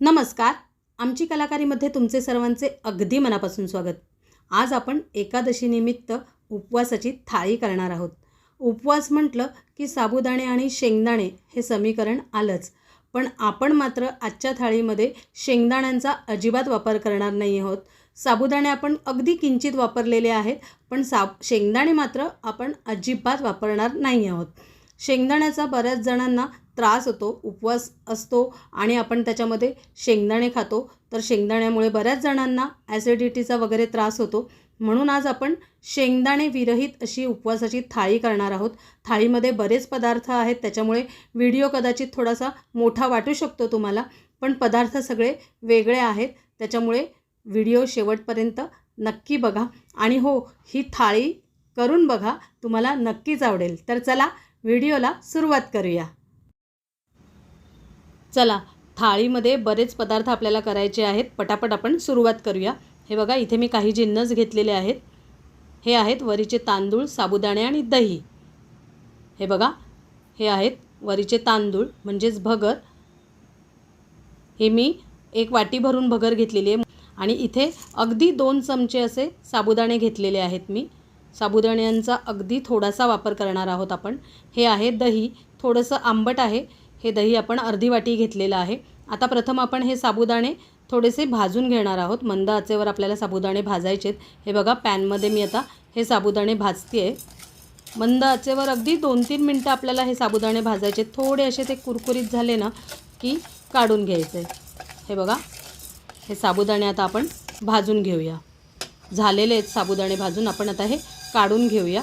नमस्कार. आमची कलाकारीमध्ये तुमचे सर्वांचे अगदी मनापासून स्वागत. आज आपण एकादशीनिमित्त उपवासाची थाळी करणार आहोत. उपवास म्हटलं की साबुदाणे आणि शेंगदाणे हे समीकरण आलंच. पण आपण मात्र आजच्या थाळीमध्ये शेंगदाण्यांचा अजिबात वापर करणार नाही आहोत. साबुदाणे आपण अगदी किंचित वापरलेले आहेत पण साब शेंगदाणे मात्र आपण अजिबात वापरणार नाही आहोत. शेंगदाण्याचा बऱ्याच जणांना त्रास होतो उपवास असतो आणि आपण त्याच्यामध्ये शेंगदाणे खातो. तर शेंगदाण्यामुळे बऱ्याच जणांना ॲसिडिटीचा वगैरे त्रास होतो. म्हणून आज आपण शेंगदाणे विरहित अशी उपवासाची थाळी करणार आहोत. थाळीमध्ये बरेच पदार्थ आहेत त्याच्यामुळे व्हिडिओ कदाचित थोडासा मोठा वाटू शकतो तुम्हाला पण पदार्थ सगळे वेगळे आहेत. त्याच्यामुळे व्हिडिओ शेवटपर्यंत नक्की बघा. आणि हो ही थाळी करून बघा तुम्हाला नक्कीच आवडेल. तर चला व्हिडिओला सुरुवात करूया. चला थाळीमध्ये बरेच पदार्थ आपल्याला करायचे आहेत. पटापट आपण सुरुवात करूया. हे बघा इथे मी काही जिन्नस घेतलेले आहेत. हे आहेत वरीचे तांदूळ साबुदाणे आणि दही. हे बघा हे आहेत वरीचे तांदूळ म्हणजेच भगर. हे मी एक वाटी भरून भगर घेतलेली आहे. आणि इथे अगदी दोन चमचे असे साबुदाणे घेतलेले आहेत मी. साबुदाण्यांचा अगदी थोडासा वापर करणार आहोत आपण. हे आहे दही. थोडंसं आंबट आहे. हे दही आपण अर्धी वाटी घेतलेलं आहे. आता प्रथम आपण हे साबुदाणे थोडेसे भाजून घेणार आहोत. मंद आचेवर आपल्याला साबुदाणे भाजायचे आहेत. हे बघा पॅनमध्ये मी आता हे साबुदाणे भाजते आहे मंद आचेवर अगदी दोन तीन मिनटं आपल्याला हे साबुदाणे भाजायचे थोडे असे ते कुरकुरीत झाले ना की काढून घ्यायचे हे बघा हे साबुदाणे आता आपण भाजून घेऊया. झालेले आहेत साबुदाणे भाजून. आपण आता हे काढून घेऊया.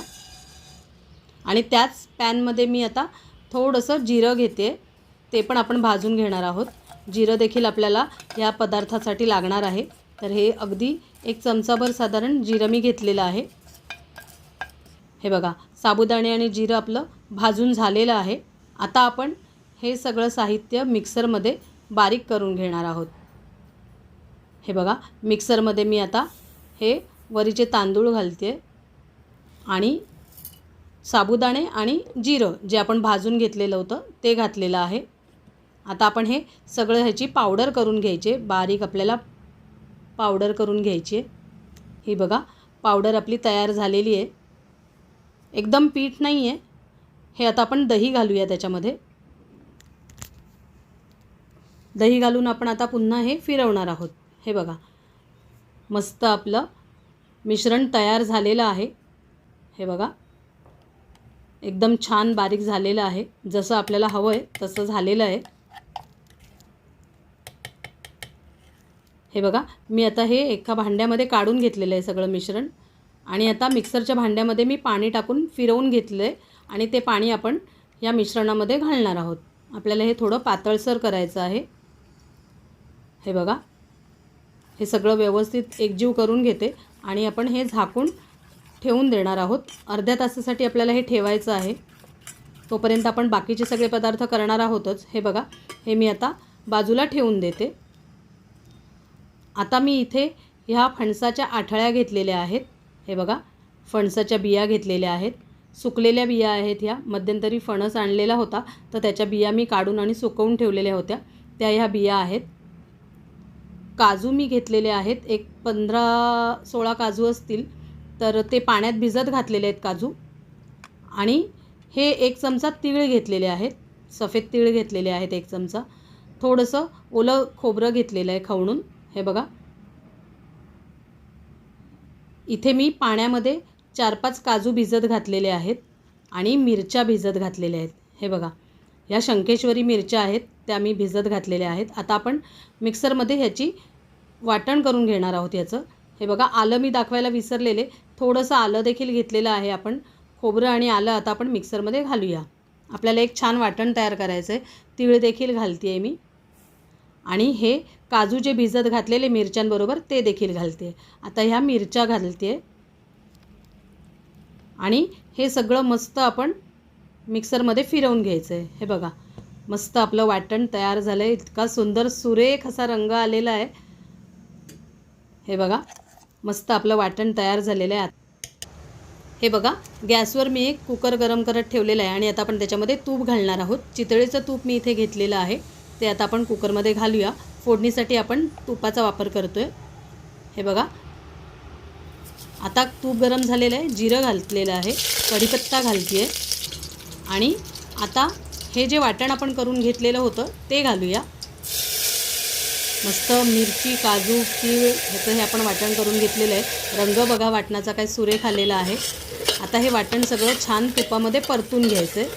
आणि त्याच पॅनमध्ये मी आता थोडंसं जिरं घेते. ते पण आपण भाजून घेणार आहोत. जिरं देखील आपल्याला या पदार्थासाठी लागणार आहे. तर हे अगदी एक चमचाभर साधारण जिरं मी घेतलेलं आहे. हे बघा साबुदाणे आणि जिरं आपलं भाजून झालेलं आहे. आता आपण हे सगळं साहित्य मिक्सरमध्ये बारीक करून घेणार आहोत. हे बघा मिक्सरमध्ये मी आता हे वरीचे तांदूळ घालते आणि साबुदाणे आणि जिरं जे आपण भाजून घेतलेलं होतं ते घातलेलं आहे. आता आपण हे सगळं ह्याची पावडर करून घ्यायचे बारीक आपल्याला पावडर करून घ्यायची आहे. ही बघा पावडर आपली तयार झालेली आहे. एकदम पीठ नाही आहे. हे आता आपण दही घालूया त्याच्यामध्ये. दही घालून आपण आता पुन्हा हे फिरवणार आहोत. हे बघा मस्त आपलं मिश्रण तयार झालेलं आहे. हे बघा. एकदम छान बारीक झालेलं आहे. जसं आपल्याला हवं आहे तसं झालेलं आहे. हे बघा. मी आता हे एका भांड्यामध्ये काढून घेतलेलं आहे सगळं मिश्रण. आणि आता मिक्सरच्या भांड्यामध्ये मी पाणी टाकून फिरवून घेतलं आहे आणि ते पाणी आपण या मिश्रणामध्ये घालणार आहोत. आपल्याला हे थोडं पातळसर करायचं आहे. हे बघा. हे सगळं व्यवस्थित एकजीव करून घेते आणि आपण हे झाकून ठेवून देणार आहोत. अर्ध्या तासासाठी आपल्याला हे ठेवायचं आहे. तोपर्यंत आपण बाकीचे सगळे पदार्थ करणार आहोतच. हे बघा हे मी आता बाजूला ठेवून देते. आता मी इथे ह्या फणसाच्या आठळ्या घेतलेल्या आहेत. हे बघा फणसाच्या बिया घेतलेल्या आहेत. सुकलेल्या बिया आहेत ह्या. मध्यंतरी फणस आणलेला होता. तर त्याच्या बिया मी काढून आणि सुकवून ठेवलेल्या होत्या. त्या ह्या बिया आहेत. काजू मी घेतलेले आहेत. एक पंधरा सोळा काजू असतील तर ते पाण्यात भिजत घातलेले आहेत काजू. आणि हे एक चमचा तीळ घेतलेले आहेत. सफेद तीळ घेतलेले आहेत एक चमचा. थोडंसं ओलं खोबरं घेतलेलं आहे खवणून. हे बघा. इथे मी पाण्यामध्ये चार पाच काजू भिजत घातलेले आहेत आणि मिरच्या भिजत घातलेल्या आहेत. हे बघा. ह्या शंकेश्वरी मिरच्या आहेत त्या मी भिजत घातलेल्या आहेत. आता आपण मिक्सरमध्ये ह्याची वाटण करून घेणार आहोत याचं. हे बघा आलं मी दाखवायला विसरलेले. थोडंसं आलं देखील घेतलेलं आहे आपण. खोबरं आणि आलं आता आपण मिक्सरमध्ये घालूया. आपल्याला एक छान वाटण तयार करायचं आहे तीळ देखील घालते आहे मी. आणि हे काजू जे भिजत घातलेले मिरच्यांबरोबर ते देखील घालते आता ह्या मिरच्या घालते आणि हे सगळं मस्त आपण मिक्सरमध्ये फिरवून घ्यायचं आहे हे बघा मस्त आपलं वाटण तयार झालं आहे इतका सुंदर सुरेख असा रंग आलेला आहे. हे बघा मस्त आपलं वाटण तयार झालेलं आहे. हे बघा गॅसवर मी एक कुकर गरम करत ठेवलेलं आहे आणि आता आपण त्याच्यामध्ये तूप घालणार आहोत. चितळेचं तूप मी इथे घेतलेलं आहे. ते आता आपण कुकरमध्ये घालूया. फोडणीसाठी आपण तुपाचा वापर करतो आहे हे बघा आता तूप गरम झालेलं आहे जिरं घातलेलं आहे कढीपत्ता घालते आहे आणि आता हे जे वाटण आपण करून घेतलेलं होतं ते घालूया. मस्त मिरची काजू तीळ ह्याचं हे आपण वाटण करून घेतलेलं आहे. रंग बघा वाटणाचा काय सुरेख आलेला आहे. आता हे वाटण सगळं छान तुपामध्ये परतून घ्यायचं आहे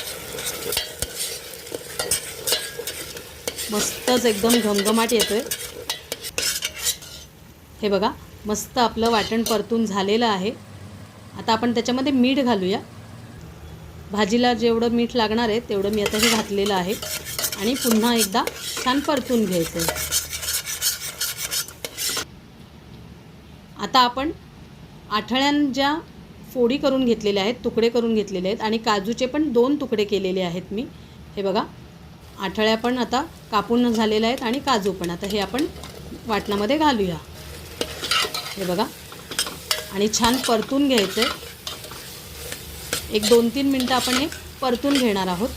मस्तच एकदम घमघमाट येतो हे बघा मस्त आपलं वाटण परतून झालेलं आहे. आता आपण त्याच्यामध्ये मीठ घालूया. भाजीला जेवढं मीठ लागणार आहे तेवढं मी आता हे घातलेलं आहे. आणि पुन्हा एकदा छान परतून घ्यायचं आहे आता आपण आठळ्यांच्या फोडी करून घेतलेल्या आहेत तुकडे करून घेतलेले आहेत आणि काजूचे पण दोन तुकडे केलेले आहेत मी. हे बघा आठळ्या पण आता कापून झालेल्या आहेत आणि काजू पण. आता हे आपण वाटणामध्ये घालूया. हे बघा आणि छान परतून घ्यायचं. आहे एक दोन तीन मिनटं आपण हे परतून घेणार आहोत.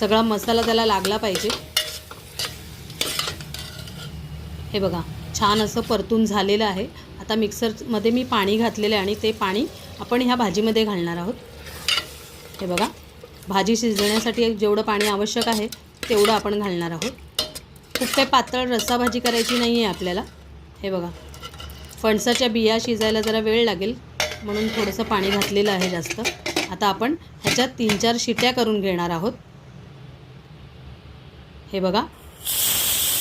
सगळा मसाला त्याला लागला पाहिजे. हे बघा छान असं परतून झालेलं आहे. आता मिक्सरमध्ये मी पाणी घातलेलं आहे आणि ते पाणी आपण ह्या भाजीमध्ये घालणार आहोत. हे बघा भाजी शिजवण्यासाठी जेवढं पाणी आवश्यक आहे तेवढं आपण घालणार आहोत. खूप काही पातळ रस्सा भाजी करायची नाही आहे आपल्याला. हे बघा फणसाच्या बिया शिजायला जरा वेळ लागेल म्हणून थोडंसं पाणी घातलेलं आहे जास्त. आता आपण ह्याच्यात तीन चार शिट्या करून घेणार आहोत. हे बघा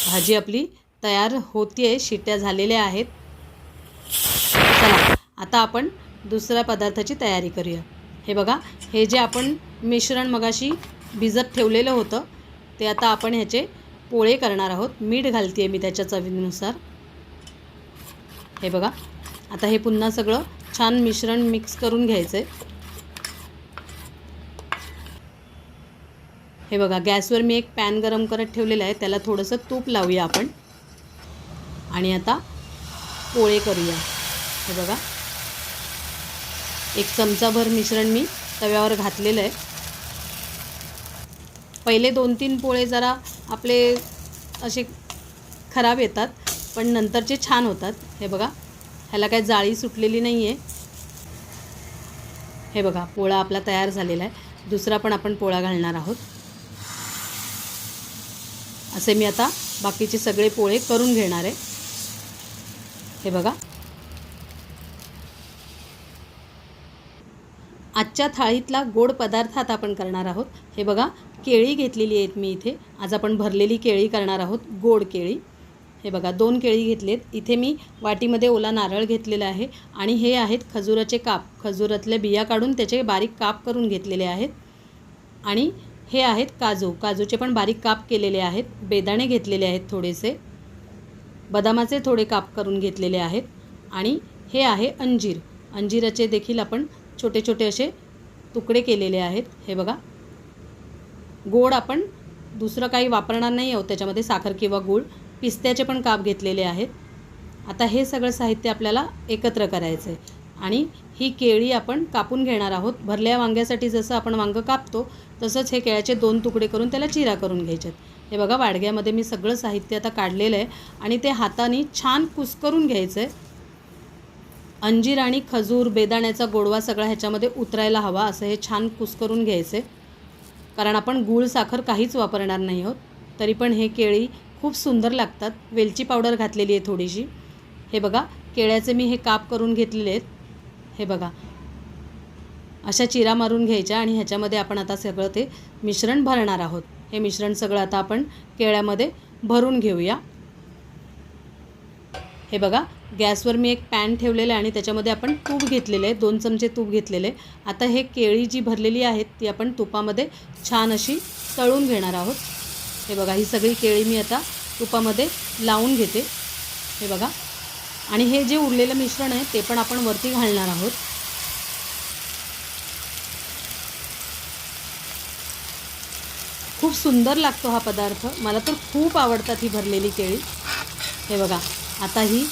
भाजी आपली तयार होती आहे शिट्या झालेल्या आहेत. चला आता आपण दुसऱ्या पदार्थाची तयारी करूया. हे बघा हे जे आपण मिश्रण मगाशी भिजत ठेवलेलं होतं ते आता आपण ह्याचे पोळे करणार आहोत. मीठ घालते मी त्याच्या चवीनुसार. हे बघा आता हे पुन्हा सगळं छान मिश्रण मिक्स करून घ्यायचं आहे हे बघा गॅसवर मी एक पॅन गरम करत ठेवलेला आहे त्याला थोडंसं तूप लावूया आपण. आणि आता पोळे करूया. हे बघा. एक चमचाभर मिश्रण मी तव्यावर घातलेलं आहे. पहिले दोन तीन पोळे जरा आपले असे खराब येतात पण नंतरचे छान होतात. हे बघा. ह्याला काय जाळी सुटलेली नाही आहे हे बघा पोळा आपला तयार झालेला आहे. दुसरा पण आपण पोळा घालणार आहोत. असे मी आता बाकीचे सगळे पोळे करून घेणार आहे. हे बघा. आजच्या थाळीतला गोड पदार्थ आता आपण करणार आहोत. हे बघा केळी घेतलेली आहेत मी इथे. आज आपण भरलेली केळी करणार आहोत गोड केळी. हे बघा दोन केळी घेतलेत. इथे मी वाटीमध्ये ओला नारळ घेतलेला आहे आणि हे आहेत खजुराचे काप. खजुरातल्या बिया काढून त्याचे बारीक काप करून घेतलेले आहेत. आणि हे आहेत काजू. काजूचे पण बारीक काप केलेले आहेत. बेदाणे घेतलेले आहेत थोडेसे. बदामाचे थोडे काप करून घेतलेले आहेत. आणि हे आहे अंजीर. अंजिराचे देखील आपण छोटे छोटे असे तुकडे केलेले आहेत. हे बघा. गोड आपण दुसरं काही वापरणार नाही आहोत. त्याच्यामध्ये साखर किंवा गूळ. पिस्त्याचे पण काप घेतलेले आहेत. आता हे सगळं साहित्य आपल्याला एकत्र करायचं आहे आणि ही केळी आपण कापून घेणार आहोत. भरल्या वांग्यासाठी जसं आपण वांगं कापतो तसंच हे केळ्याचे दोन तुकडे करून त्याला चिरा करून घ्यायच्यात हे बघा वाडग्यामध्ये मी सगळं साहित्य आता काढलेलं आहे आणि ते हाताने छान कुस्करून घ्यायचं आहे अंजीर आणि खजूर बेदाण्याचा गोडवा सगळा ह्याच्यामध्ये उतरायला हवा असं हे छान कुस्करून घ्यायचं आहे कारण आपण गूळ साखर काहीच वापरणार नाही आहोत तरी पण हे केळी खूप सुंदर लागतात. वेलची पावडर घातलेली आहे थोडीशी. हे बघा केळ्याचे मी हे काप करून घेतलेले आहेत. हे बघा अशा चिरा मारून घ्यायच्या आणि ह्याच्यामध्ये आपण आता सगळं ते मिश्रण भरणार आहोत. हे मिश्रण सगळं आता आपण केळ्यामध्ये भरून घेऊया. हे बघा गॅसवर मी एक पॅन ठेवलेलं आहे आणि त्याच्यामध्ये आपण तूप घेतलेले आहे दोन चमचे तूप घेतलेले आहे. आता हे केळी जी भरलेली आहेत ती आपण तुपामध्ये छान अशी तळून घेणार आहोत. हे बघा ही सगळी केळी मी आता तुपामध्ये लावून घेते. हे बघा. आणि हे जे उरलेलं मिश्रण आहे ते पण आपण वरती घालणार आहोत. खूप सुंदर लागतो हा पदार्थ. मला तर खूप आवडतात ही भरलेली केळी. हे बघा आता ही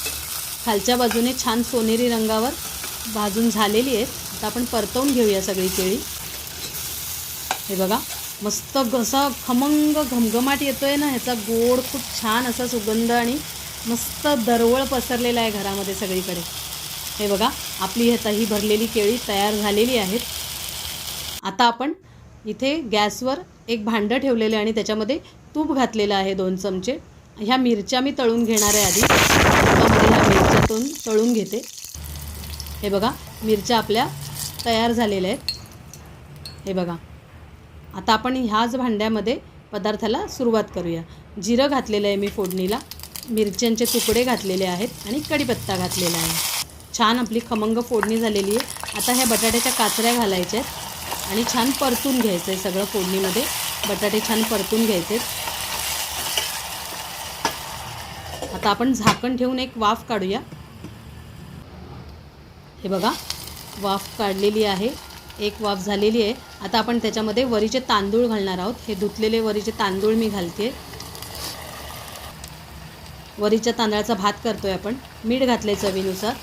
खालच्या बाजूने छान सोनेरी रंगावर भाजून झालेली आहेत. आता आपण परतवून घेऊया सगळी केळी. हे बघा मस्त घसा खमंग घमघमाट येतो आहे ना ह्याचा गोड खूप छान असा सुगंध आणि मस्त दरवळ पसरलेला आहे घरामध्ये सगळीकडे. हे बघा आपली ह्याचा ही भरलेली केळी तयार झालेली आहेत. आता आपण इथे गॅसवर एक भांडं ठेवलेलं आहे आणि त्याच्यामध्ये तूप घातलेलं आहे दोन चमचे. ह्या मिरच्या मी तळून घेणार आहे आधी. ह्या मिरच्यातून तळून घेते. हे बघा मिरच्या आपल्या तयार झालेल्या आहेत. हे बघा. आता आपण ह्याच भांड्यामध्ये पदार्थाला सुरुवात करूया. जिरं घातलेलं आहे मी फोडणीला. मिरच्यांचे तुकडे घातलेले आहेत आणि कढीपत्ता घातलेला आहे. छान आपली खमंग फोडणी झालेली आहे. आता ह्या बटाट्याच्या काचऱ्या घालायच्या आहेत. आणि छान परतून घ्यायचं आहे सगळं फोडणीमध्ये. बटाटे छान परतून घ्यायचे आता आपण झाकण ठेवून एक वाफ काढूया. हे बघा वाफ काढलेली आहे. एक वाफ झालेली आहे. आता आपण त्याच्यामध्ये वरीचे तांदूळ घालणार आहोत. हे धुतलेले वरीचे तांदूळ मी घालते. वरीच्या तांदळाचा भात करतोय आपण. मीठ घातले चवीनुसार.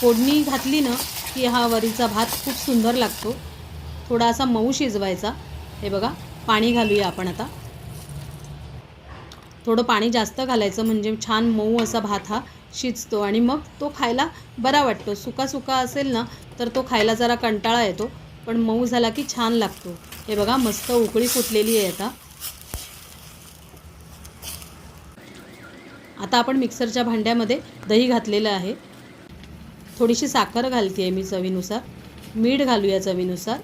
फोडणी घातली ना की हा वरीचा भात खूप सुंदर लागतो. थोडा असा मऊ शिजवायचा. हे बघा पाणी घालूया आपण आता. थोडं पाणी जास्त घालायचं म्हणजे छान मऊ असा भात हा शिजतो आणि मग तो खायला बरा वाटतो. सुका सुका असेल ना तर तो खायला जरा कंटाळा येतो. पण मऊ झाला की छान लागतो. हे बघा मस्त उकळी फुटलेली आहे आता. आता आपण मिक्सरच्या भांड्यामध्ये दही घातलेलं आहे. थोडीशी साखर घालते आहे मी चवीनुसार. मीठ घालूया चवीनुसार.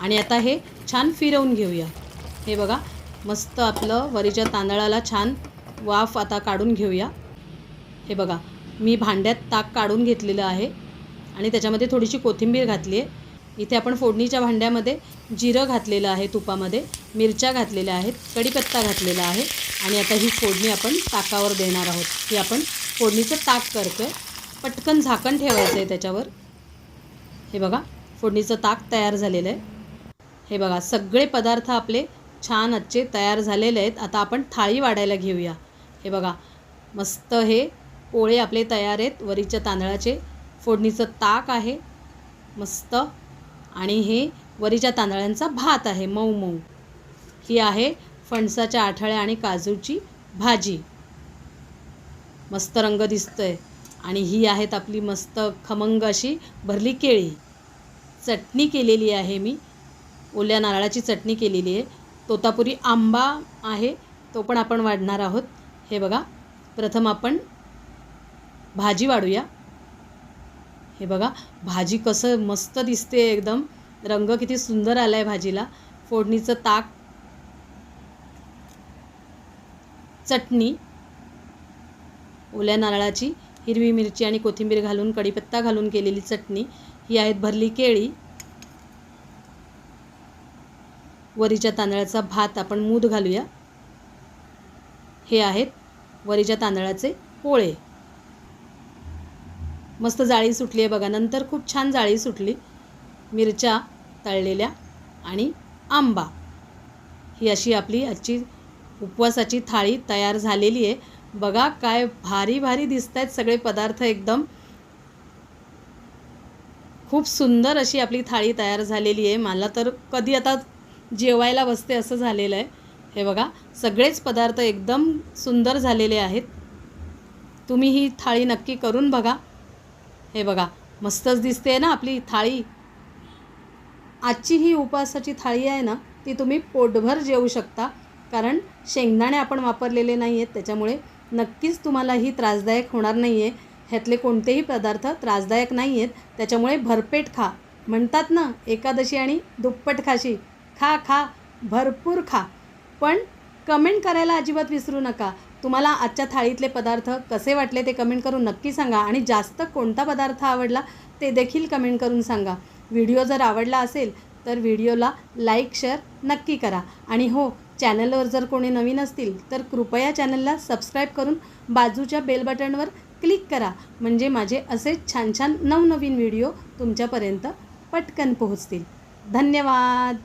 आणि आता हे छान फिरवून घेऊया. हे बघा मस्त आपलं वरीच्या तांदळाला छान वाफ आता काढून घेऊया. हे बघा मी भांड्यात ताक काढून घेतलेलं आहे. आणि त्याच्यामध्ये थोडीशी कोथिंबीर घातली आहे इथे आपण फोडणीच्या भांड्यामध्ये जिरं घातलेलं आहे तुपामध्ये मिरच्या घातलेल्या आहेत कढीपत्ता घातलेला आहे. आणि आता ही फोडणी आपण ताकावर देणार आहोत. की आपण फोडणीचं ताक करतो आहे पटकन झाकण ठेवायचं आहे त्याच्यावर. हे बघा फोडणीचं ताक तयार झालेलं आहे. हे बघा सगळे पदार्थ आपले छान आजचे तयार झालेले आहेत. आता आपण थाळी वाढायला घेऊया. हे बघा मस्त हे पोळे आपले तयार आहेत. वरीच्या तांदळाचे फोडणीचं ताक आहे मस्त. आणि हे वरीच्या तांदळांचा भात आहे मऊ मऊ. ही आहे फणसाच्या आठळ्या आणि काजूची भाजी. मस्त रंग दिसतोय. आणि ही आहेत आपली मस्त खमंग अशी भरली केळी. चटणी केलेली आहे मी. ओल्या नारळाची चटणी केलेली आहे. तोतापुरी आंबा आहे. तो पण आपण वाढणार आहोत. हे बघा. प्रथम आपण भाजी वाढूया. हे बघा. भाजी कसं मस्त दिसते एकदम. रंग किती सुंदर आला आहे भाजीला. फोडणीचं ताक. चटणी. ओल्या नारळाची. हिरवी मिरची आणि कोथिंबीर घालून कढीपत्ता घालून केलेली चटणी. ही आहेत भरली केळी. वरीच्या तांदळाचा भात आपण मूद घालूया. हे आहेत वरीच्या तांदळाचे पोळे. मस्त जाळी सुटली आहे बघा. नंतर खूप छान जाळी सुटली. मिरच्या तळलेल्या आणि आंबा. ही अशी आपली आजची उपवासाची थाळी तयार झालेली आहे. बघा काय भारी भारी दिसत आहेत सगळे पदार्थ एकदम. खूप सुंदर अशी आपली थाळी तयार झालेली आहे. मला तर कधी आता जेवायला बसते असं झालेलं आहे. हे बघा सगळेच पदार्थ एकदम सुंदर झालेले आहेत. तुम्ही ही थाळी नक्की करून बघा. हे बघा मस्तच दिसते ना आपली थाळी. आजची ही उपवासाची थाळी आहे ना ती तुम्ही पोटभर जेवू शकता. कारण शेंगदाणे आपण वापरलेले नाही आहेत त्याच्यामुळे नक्कीच तुम्हाला ही त्रासदायक होणार नाही आहे ह्यातले कोणतेही पदार्थ त्रासदायक नाही आहेत त्याच्यामुळे भरपेट खा. म्हणतात ना एकादशी आणि दुप्पट खाशी. खा खा भरपूर खा. पण कमेंट करायला अजिबात विसरू नका. तुम्हाला आजच्या थाळीतले पदार्थ कसे वाटले ते कमेंट करून नक्की सांगा. आणि जास्त कोणता पदार्थ आवडला ते देखील कमेंट करून सांगा. व्हिडिओ जर आवडला असेल तर व्हिडिओला लाईक शेअर नक्की करा. आणि हो चॅनलवर जर कोणी नवीन असतील तर कृपया चॅनलला सबस्क्राईब करून बाजूच्या बेल बटनवर क्लिक करा. म्हणजे माझे असे छान छान नवनवीन व्हिडिओ तुमच्यापर्यंत पटकन पोहोचतील. धन्यवाद!